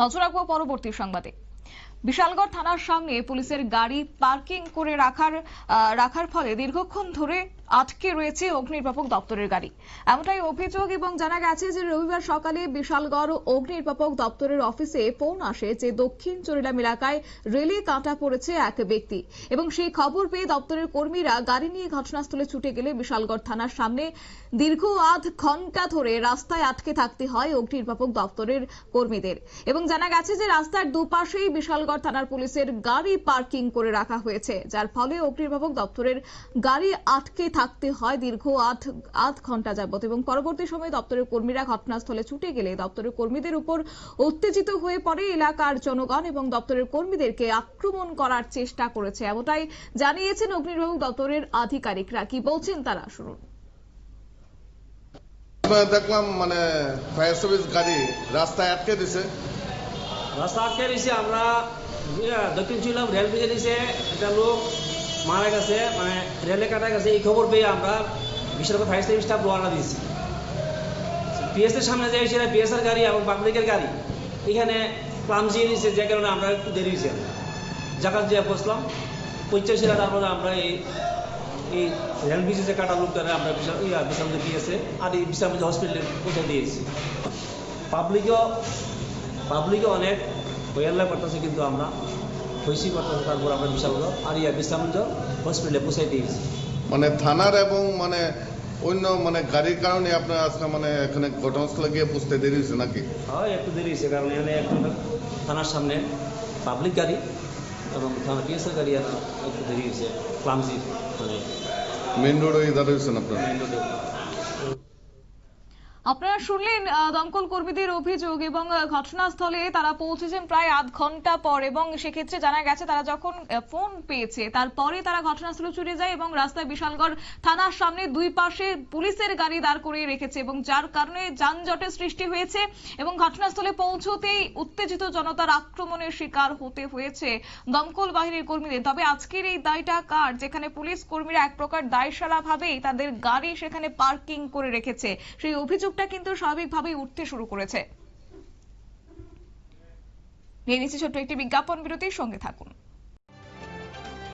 নজর রাখব পরবর্তী সংবাদে। বিশালগড় থানার সামনে পুলিশের গাড়ি পার্কিং করে রাখার রাখার ফলে দীর্ঘক্ষণ ধরে আটকে রয়েছে অগ্নিনির্বাপক দপ্তরের গাড়ি। এমনটাই অভিযোগ এবং জানা গেছে যে রবিবার সকালে বিশালগড় অগ্নিনির্বাপক দপ্তরের অফিসে ফোন আসে যে দক্ষিণ চরিলাম এলাকায় রেলে কাটা পড়েছে এক ব্যক্তি এবং সেই খবর পেয়ে দপ্তরের কর্মীরা গাড়ি নিয়ে ঘটনাস্থলে ছুটে গেলে বিশালগড় থানার সামনে দীর্ঘ আধ ঘণ্টা ধরে রাস্তায় আটকে থাকতে হয় অগ্নিনির্বাপক দপ্তরের কর্মীদের এবং জানা গেছে যে রাস্তার দুপাশেই বিশালগড় থানার পুলিশের গাড়ি পার্কিং করে রাখা হয়েছে, যার ফলে অগ্নিনির্বাপক দপ্তরের গাড়ি আটকে থাকতে হয় দীর্ঘ আধ আধ ঘণ্টা যাবত এবং পরবর্তী সময়ে দপ্তরের কর্মীরা ঘটনাস্থলে ছুটে গেলে দপ্তরের কর্মীদের উপর উত্তেজিত হয়ে পড়ে এলাকার জনগণ এবং দপ্তরের কর্মীদেরকে আক্রমণ করার চেষ্টা করেছে এমনটাই জানিয়েছেন অগ্নিনির্বাপক দপ্তরের আধিকারিকরা। কি বলছেন তারা? শুনুন। দেখলাম মানে ফায়ার সার্ভিস গাড়ি রাস্তায় আটকে দিছে। রাস্তা আটকে দিয়েছে আমরা দক্ষিণ ছিলাম রেল ব্রিজে দিয়েছে একটা লোক মারা গেছে মানে রেলে কাটা গেছে, এই খবর পেয়ে আমরা বিশাল ফায়ার সার্ভিস স্টাফ রওনা দিয়েছি। পিএস এর সামনে যে সেটা পিএস এর গাড়ি এবং পাবলিকের গাড়ি, এখানে ক্লামজিয়ে দিয়েছে যে কারণে আমরা একটু দেরি হয়েছে। জাকাত দিয়ে বসলাম হাজার তারপরে আমরা এই এই রেল ব্রিজে কাটা লোক দ্বারা আমরা বিশাল ইয়া বিশাল দিয়েছে আর এই বিশাল হসপিটালে পৌঁছে দিয়েছি। পাবলিকও পাবলিকও অনেক হইয়াল্লা করতেছে কিন্তু আমরা। করতেছে তারপর আমরা বিশাল আর ইয়া বিশ্রামগঞ্জ হসপিটালে পৌঁছাই দিয়েছি। মানে থানার এবং মানে অন্য মানে গাড়ির কারণে আপনার আজকে মানে এখানে ঘটনাস্থলে গিয়ে বুঝতে দেরি হয়েছে নাকি? হয় একটু দেরি হয়েছে কারণ এখানে একটু থানার সামনে পাবলিক গাড়ি এবং থানা পিএসএর গাড়ি আর একটু দেরি হয়েছে ক্লামজি মানে মেন রোডে দাঁড়িয়ে হয়েছেন আপনার? মেইন রোডে। আপনারা শুনলেন দমকল কর্মীদের অভিযোগ এবং ঘটনাস্থলে তারা পৌঁছেছেন প্রায় আধ ঘণ্টা পর এবং সেক্ষেত্রে জানা গেছে তারা যখন ফোন পেয়েছে, তারপরে তারা ঘটনাস্থলে ছুটে যায় এবং রাস্তায় বিশালগড় থানার সামনে দুই পাশে পুলিশের গাড়ি দাঁড় করিয়ে রেখেছে এবং যার কারণে যানজটের সৃষ্টি হয়েছে এবং ঘটনাস্থলে পৌঁছতেই উত্তেজিত জনতার আক্রমণের শিকার হতে হয়েছে দমকল বাহিনীর কর্মীদের। তবে আজকের এই দায়টা কার? যেখানে পুলিশ কর্মীরা এক প্রকার দায়সারা ভাবেই তাদের গাড়ি সেখানে পার্কিং করে রেখেছে। সেই অভিযোগটা কিন্তু স্বাভাবিকভাবেই উঠতে শুরু করেছে। নিয়ে নিচ্ছি ছোট্ট একটি বিজ্ঞাপন বিরতির সঙ্গে থাকুন।